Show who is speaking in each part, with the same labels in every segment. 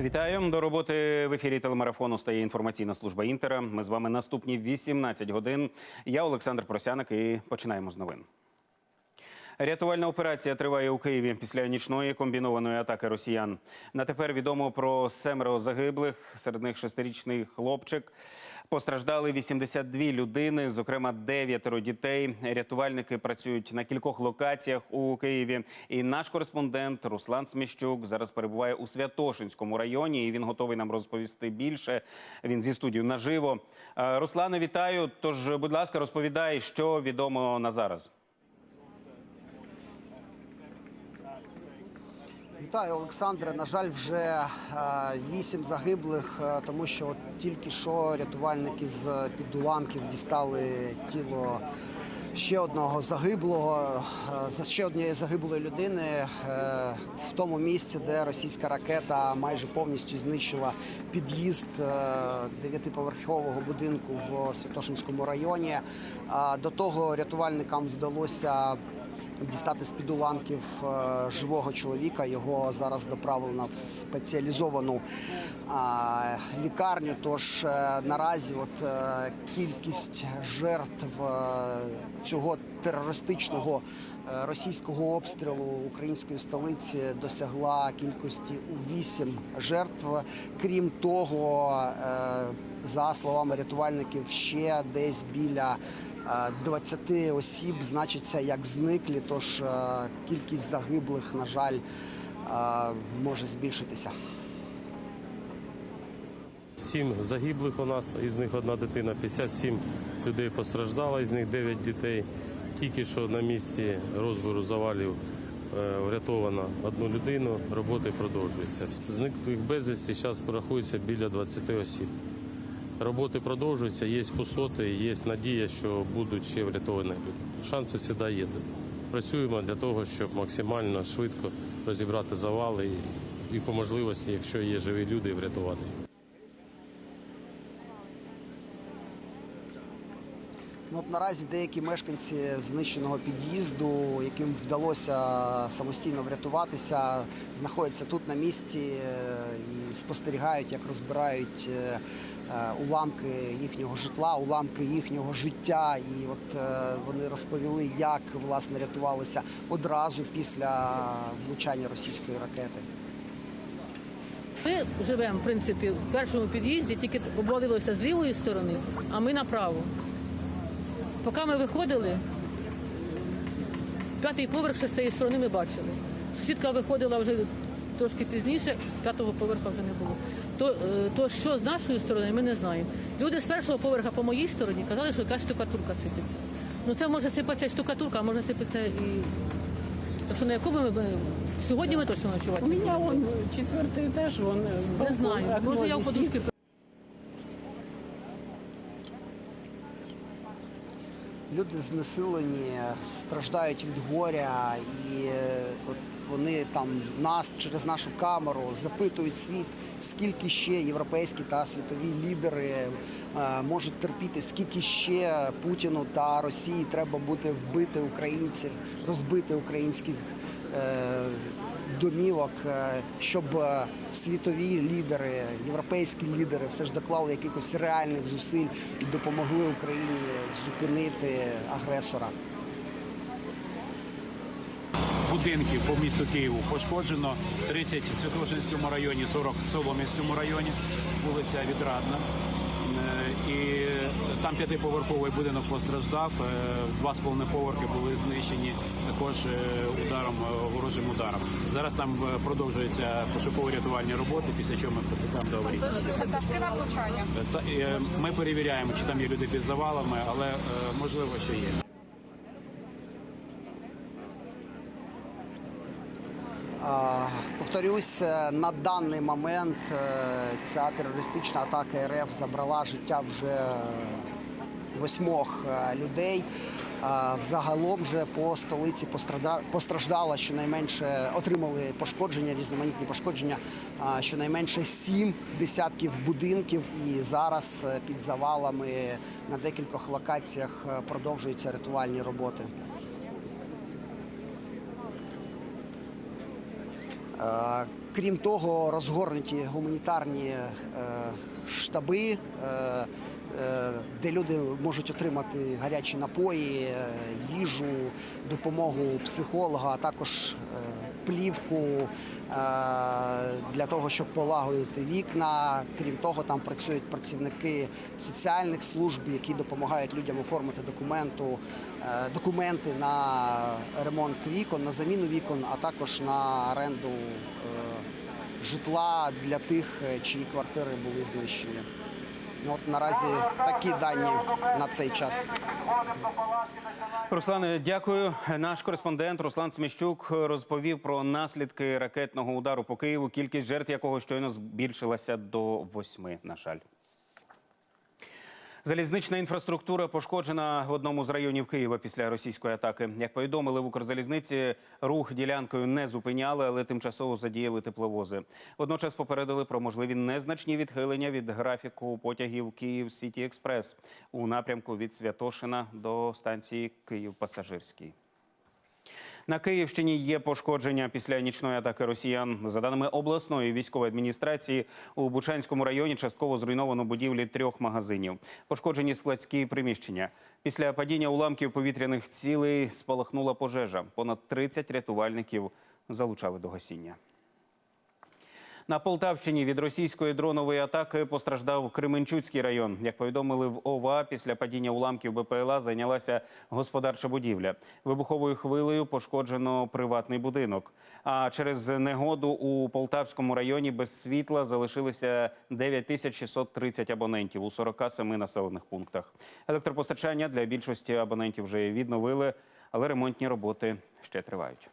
Speaker 1: Вітаю до роботи в ефірі телемарафону стає інформаційна служба Інтера. Ми з вами наступні 18 годин. Я Олександр Просяник і починаємо з новин. Рятувальна операція триває у Києві після нічної комбінованої атаки росіян. На тепер відомо про семеро загиблих, серед них шестирічний хлопчик. Постраждали 82 людини, зокрема дев'ятеро дітей. Рятувальники працюють на кількох локаціях у Києві. І наш кореспондент Руслан Сміщук зараз перебуває у Святошинському районі. І він готовий нам розповісти більше. Він зі студією наживо. Е, Руслане, вітаю. Тож, будь ласка, розповідай, що відомо на зараз.
Speaker 2: Вітаю, Олександре. На жаль, вже е, вісім загиблих, е, тому що от тільки що рятувальники з під уламків дістали тіло ще одного загиблого, е, за ще однієї загиблої людини е, в тому місці, де російська ракета майже повністю знищила під'їзд е, дев'ятиповерхового будинку в Святошинському районі. До того рятувальникам вдалося дістати з під уламків е, живого чоловіка. Його зараз доправлено в спеціалізовану лікарню. Тож е, наразі от е, кількість жертв цього терористичного російського обстрілу української столиці досягла кількості у вісім жертв. Крім того, за словами рятувальників, ще десь біля 20 осіб значиться як зниклі. Тож е, кількість загиблих, на жаль, е, може збільшитися.
Speaker 3: Сім загиблих у нас, із них одна дитина, 57 людей постраждало, із них 9 дітей. Тільки що на місці розбору завалів е, врятовано одну людину, роботи продовжуються. Зниклих безвісті зараз порахується біля 20 осіб. Роботи продовжуються, є пустоти, є надія, що будуть ще врятовані люди. Шанси завжди є. Працюємо для того, щоб максимально швидко розібрати завали і, і по можливості, якщо є живі люди, врятувати.
Speaker 2: Ну, от наразі деякі мешканці знищеного під'їзду, яким вдалося самостійно врятуватися, знаходяться тут на місці е, і спостерігають, як розбирають е, уламки їхнього житла, уламки їхнього життя. І от е, вони розповіли, як власне рятувалися одразу після влучання російської ракети.
Speaker 4: Ми живемо, в принципі, в першому під'їзді, тільки обводилося з лівої сторони, а ми направо. Поки ми виходили, п'ятий поверх ще з цієї сторони ми бачили. Сусідка виходила вже трошки пізніше, п'ятого поверха вже не було. То, е, то що з нашої сторони, ми не знаємо. Люди з першого поверха по моїй стороні казали, що якась штукатурка сипеться. Ну це може сипатися і штукатурка, а може сипатися і. Так що на якому ми, ми сьогодні ми точно ночувати
Speaker 5: У
Speaker 4: не
Speaker 5: меня
Speaker 4: будемо.
Speaker 5: он четвертый этаж, он э,
Speaker 4: Не
Speaker 5: балкон,
Speaker 4: знаю.
Speaker 5: окно
Speaker 4: Може я в
Speaker 5: висит.
Speaker 4: подушки
Speaker 2: Люди знесилені, страждають від горя, і е, от вони там нас через нашу камеру запитують світ, скільки ще європейські та світові лідери е, можуть терпіти, скільки ще Путіну та Росії треба бути вбити українців, розбити українських. е, домівок, е, щоб світові лідери, європейські лідери все ж доклали якихось реальних зусиль і допомогли Україні зупинити агресора.
Speaker 6: Будинків по місту Києву пошкоджено 30 в Святошинському районі, 40 в Солом'янському районі, вулиця Відрадна. Е, І там п'ятиповерховий будинок постраждав, е, два з половиною поверхи були знищені також е, ударом, ворожим ударом. Зараз там продовжуються пошуково-рятувальні роботи, після чого ми приступаємо до аварії.
Speaker 7: Влучання.
Speaker 6: Ми перевіряємо, чи там є люди під завалами, але можливо, що є.
Speaker 2: Повторюсь, е, на даний момент е, ця терористична атака РФ забрала життя вже восьмох е, людей. Взагалом вже по столиці постраждало щонайменше отримали пошкодження, різноманітні пошкодження. Щонайменше сім десятків будинків, і зараз під завалами на декількох локаціях продовжуються рятувальні роботи. Крім того, розгорнуті гуманітарні е, штаби, е, е, де люди можуть отримати гарячі напої, е, їжу, допомогу психолога, а також е, плівку е, для того, щоб полагодити вікна. Крім того, там працюють працівники соціальних служб, які допомагають людям оформити документу, е, документи на ремонт вікон, на заміну вікон, а також на оренду е, житла для тих, чиї квартири були знищені. Ну, от наразі такі дані на цей час.
Speaker 1: Руслане, дякую. Наш кореспондент Руслан Сміщук розповів про наслідки ракетного удару по Києву, кількість жертв якого щойно збільшилася до восьми. На жаль. Залізнична інфраструктура пошкоджена в одному з районів Києва після російської атаки. Як повідомили в Укрзалізниці, рух ділянкою не зупиняли, але тимчасово задіяли тепловози. Водночас попередили про можливі незначні відхилення від графіку потягів Київ Сіті Експрес у напрямку від Святошина до станції Київ Пасажирський. На Київщині є пошкодження після нічної атаки росіян. За даними обласної військової адміністрації, у Бучанському районі частково зруйновано будівлі трьох магазинів. Пошкоджені складські приміщення. Після падіння уламків повітряних цілей спалахнула пожежа. Понад 30 рятувальників залучали до гасіння. На Полтавщині від російської дронової атаки постраждав Кременчуцький район. Як повідомили в ОВА, після падіння уламків БПЛА зайнялася господарча будівля. Вибуховою хвилею пошкоджено приватний будинок. А через негоду у Полтавському районі без світла залишилися 9630 абонентів у 47 населених пунктах. Електропостачання для більшості абонентів вже відновили, але ремонтні роботи ще тривають.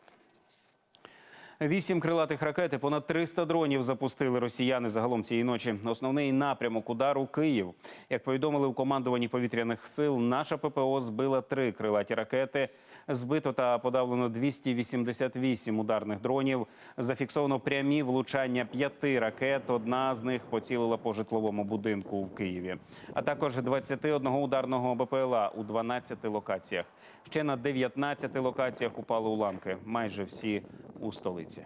Speaker 1: Вісім крилатих ракет і понад 300 дронів запустили росіяни загалом цієї ночі. Основний напрямок удару Київ. Як повідомили у командуванні повітряних сил, наша ППО збила три крилаті ракети. Збито та подавлено 288 ударних дронів. Зафіксовано прямі влучання п'яти ракет. Одна з них поцілила по житловому будинку в Києві, а також 21 ударного БПЛА у 12 локаціях. Ще на 19 локаціях упали уламки. Майже всі у столиці.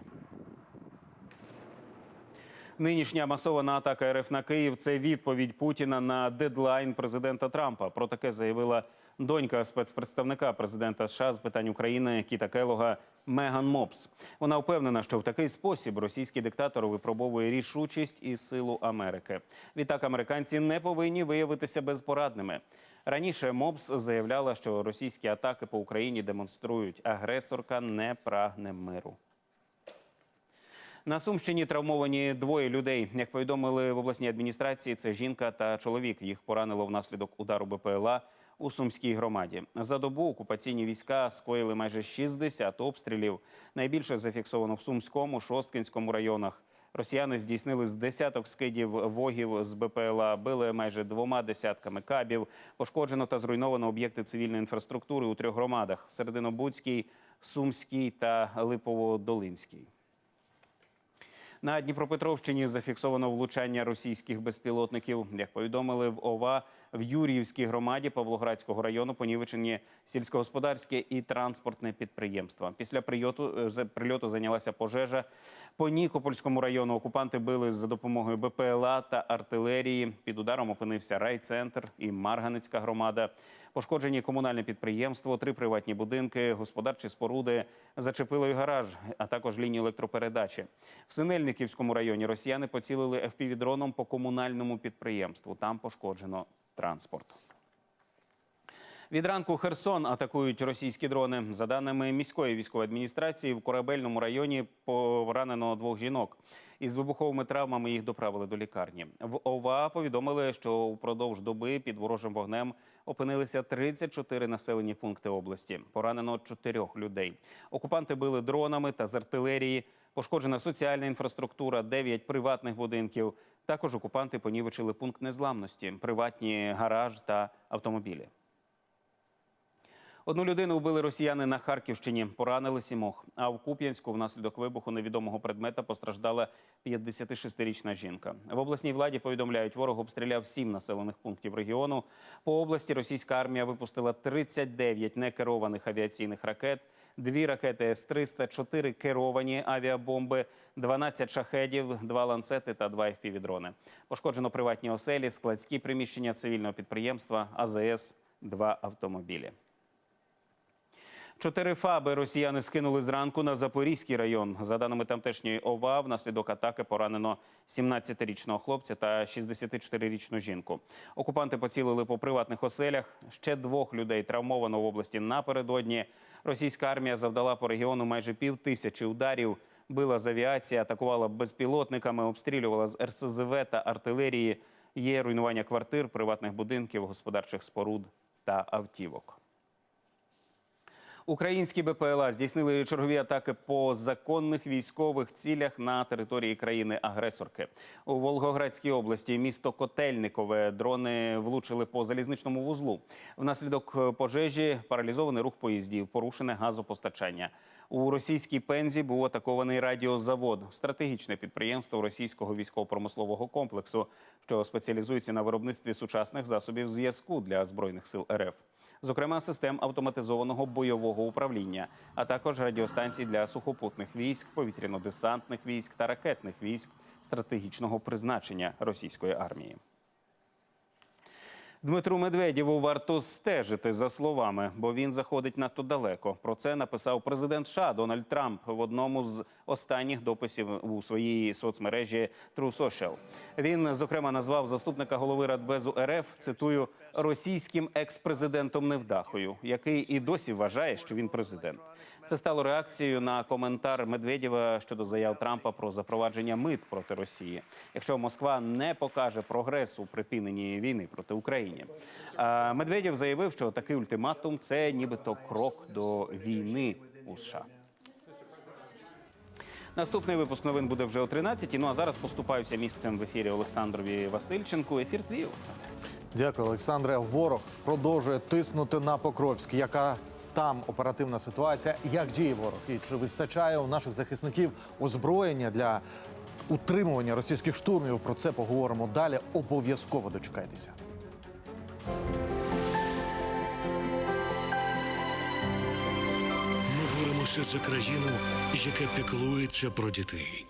Speaker 1: Нинішня масована атака РФ на Київ це відповідь Путіна на дедлайн президента Трампа. Про таке заявила донька спецпредставника президента США з питань України Кіта Келога Меган Мопс. Вона впевнена, що в такий спосіб російський диктатор випробовує рішучість і силу Америки. Відтак американці не повинні виявитися безпорадними. Раніше Мопс заявляла, що російські атаки по Україні демонструють, агресорка не прагне миру. На Сумщині травмовані двоє людей. Як повідомили в обласній адміністрації, це жінка та чоловік. Їх поранило внаслідок удару БПЛА у Сумській громаді. За добу окупаційні війська скоїли майже 60 обстрілів. Найбільше зафіксовано в Сумському, Шосткинському районах. Росіяни здійснили з десяток скидів вогів з БПЛА, били майже двома десятками кабів. Пошкоджено та зруйновано об'єкти цивільної інфраструктури у трьох громадах: Серединобудській, Сумській та Липово-Долинській. На Дніпропетровщині зафіксовано влучання російських безпілотників. Як повідомили в ОВА, в Юріївській громаді Павлоградського району понівечені сільськогосподарське і транспортне підприємства. Після прильоту, е, прильоту зайнялася пожежа. По Нікопольському району окупанти били за допомогою БПЛА та артилерії. Під ударом опинився райцентр і Марганецька громада. Пошкоджені комунальне підприємство, три приватні будинки, господарчі споруди, зачепили й гараж, а також лінію електропередачі. В Синельниківському районі росіяни поцілили FPV-дроном по комунальному підприємству. Там пошкоджено транспорт. Від ранку Херсон атакують російські дрони. За даними міської військової адміністрації, в корабельному районі поранено двох жінок. Із вибуховими травмами їх доправили до лікарні. В ОВА повідомили, що упродовж доби під ворожим вогнем опинилися 34 населені пункти області. Поранено чотирьох людей. Окупанти били дронами та з артилерії. Пошкоджена соціальна інфраструктура, 9 приватних будинків. Також окупанти понівечили пункт незламності, приватні гараж та автомобілі. Одну людину вбили росіяни на Харківщині, поранили сімох. А в Куп'янську внаслідок вибуху невідомого предмета постраждала 56-річна жінка. В обласній владі повідомляють, ворог обстріляв сім населених пунктів регіону. По області російська армія випустила 39 некерованих авіаційних ракет. дві ракети С-300, чотири керовані авіабомби, 12 шахедів, два ланцети та два FPV-дрони. Пошкоджено приватні оселі, складські приміщення цивільного підприємства, АЗС, два автомобілі. Чотири фаби росіяни скинули зранку на Запорізький район. За даними тамтешньої ОВА, внаслідок атаки поранено 17-річного хлопця та 64-річну жінку. Окупанти поцілили по приватних оселях. Ще двох людей травмовано в області напередодні. Російська армія завдала по регіону майже пів тисячі ударів. Била з авіації, атакувала безпілотниками, обстрілювала з РСЗВ та артилерії. Є руйнування квартир, приватних будинків, господарчих споруд та автівок. Українські БПЛА здійснили чергові атаки по законних військових цілях на території країни-агресорки. У Волгоградській області місто Котельникове дрони влучили по залізничному вузлу. Внаслідок пожежі паралізований рух поїздів, порушене газопостачання. У російській пензі був атакований радіозавод, стратегічне підприємство російського військово-промислового комплексу, що спеціалізується на виробництві сучасних засобів зв'язку для збройних сил РФ зокрема систем автоматизованого бойового управління, а також радіостанцій для сухопутних військ, повітряно-десантних військ та ракетних військ стратегічного призначення російської армії. Дмитру Медведєву варто стежити за словами, бо він заходить надто далеко. Про це написав президент США Дональд Трамп в одному з останніх дописів у своїй соцмережі True Social. Він зокрема назвав заступника голови Радбезу РФ цитую російським екс-президентом невдахою, який і досі вважає, що він президент. Це стало реакцією на коментар Медведєва щодо заяв Трампа про запровадження мит проти Росії. Якщо Москва не покаже прогресу у припиненні війни проти України, Медведєв заявив, що такий ультиматум це нібито крок до війни у США. Наступний випуск новин буде вже о 13 Ну а зараз поступаюся місцем в ефірі Олександрові Васильченку. Ефір твій Олександр.
Speaker 7: Дякую, Олександре. Ворог продовжує тиснути на Покровськ. Яка там оперативна ситуація? Як діє ворог? І чи вистачає у наших захисників озброєння для утримування російських штурмів? Про це поговоримо далі. Обов'язково дочекайтеся.
Speaker 8: Ми боремося за країну, яка піклується про дітей.